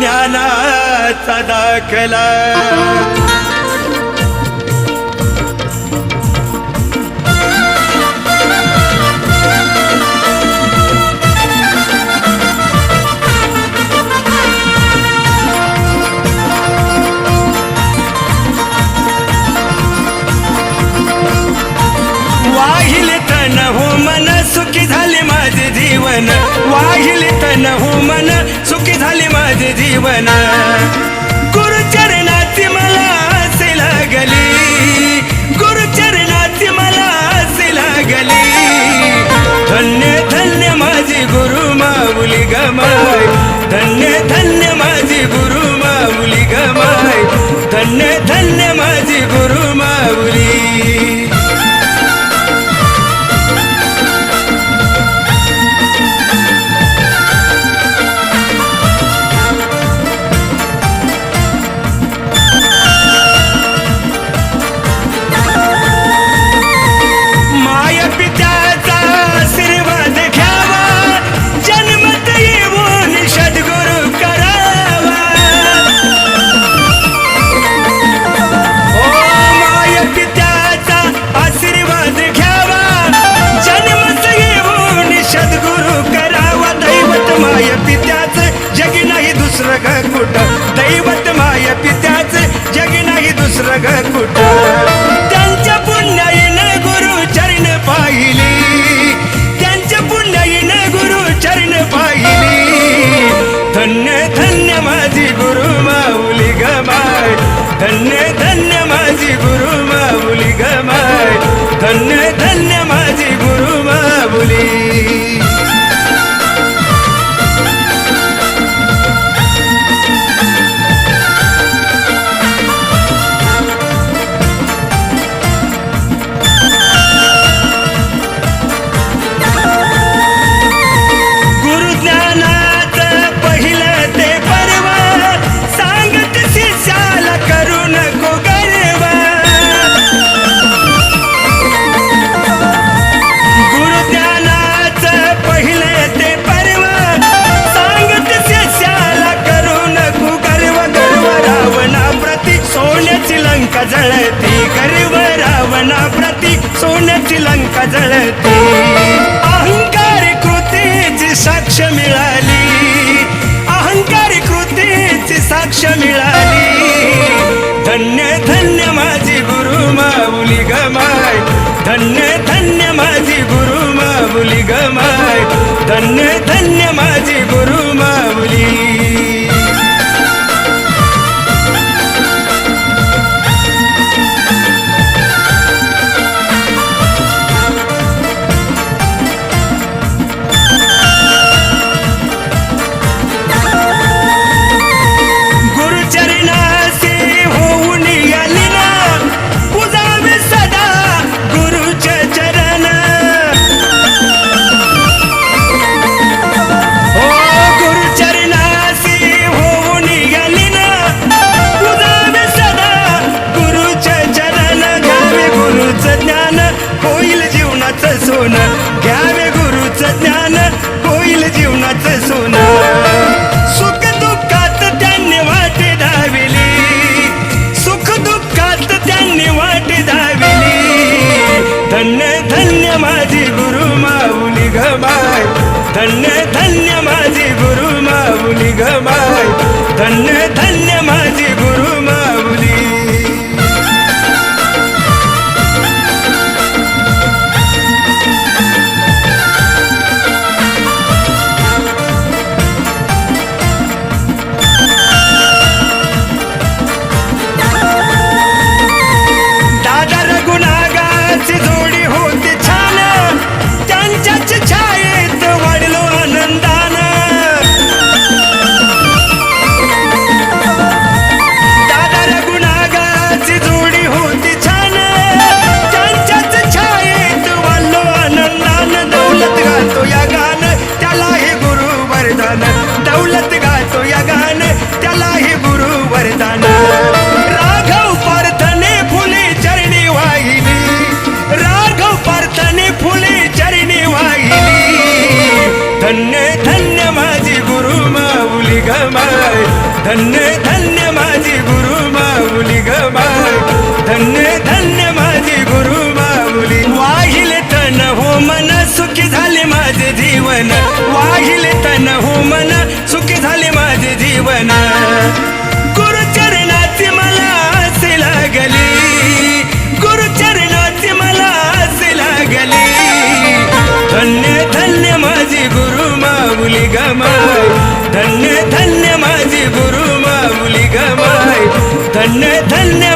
ज्ञानाचा दाखला. वाहिले तन हो मन सुखी झाले माझे जीवन. वाहिले तन हो मन सुखी झाली माझे जीवन. गुरुचरणाची मला असे लागली. गुरुचरणाची मला असे लागली. धन्य धन्य माझी गुरु माऊली गमाय धन्य धन्य माझी गुरु माऊली गमाय धन्य धन्य माझी गुरु दैवत माय पित्याचं जग नाही दुसरं ग कुठं? मिळाली. अहंकारी कृतीची साक्ष मिळाली. धन्य धन्य माझी गुरु माऊली गमाय धन्य धन्य माझी गुरु माऊली गमाय धन्य धन्य माझी गुरु धन्य माझी गुरु माऊली गमाय धन्य धन्य माझी गुरु माऊली गमाय धन्य धन्य माझी गुरु मा धन्य கண்ணு தன்னை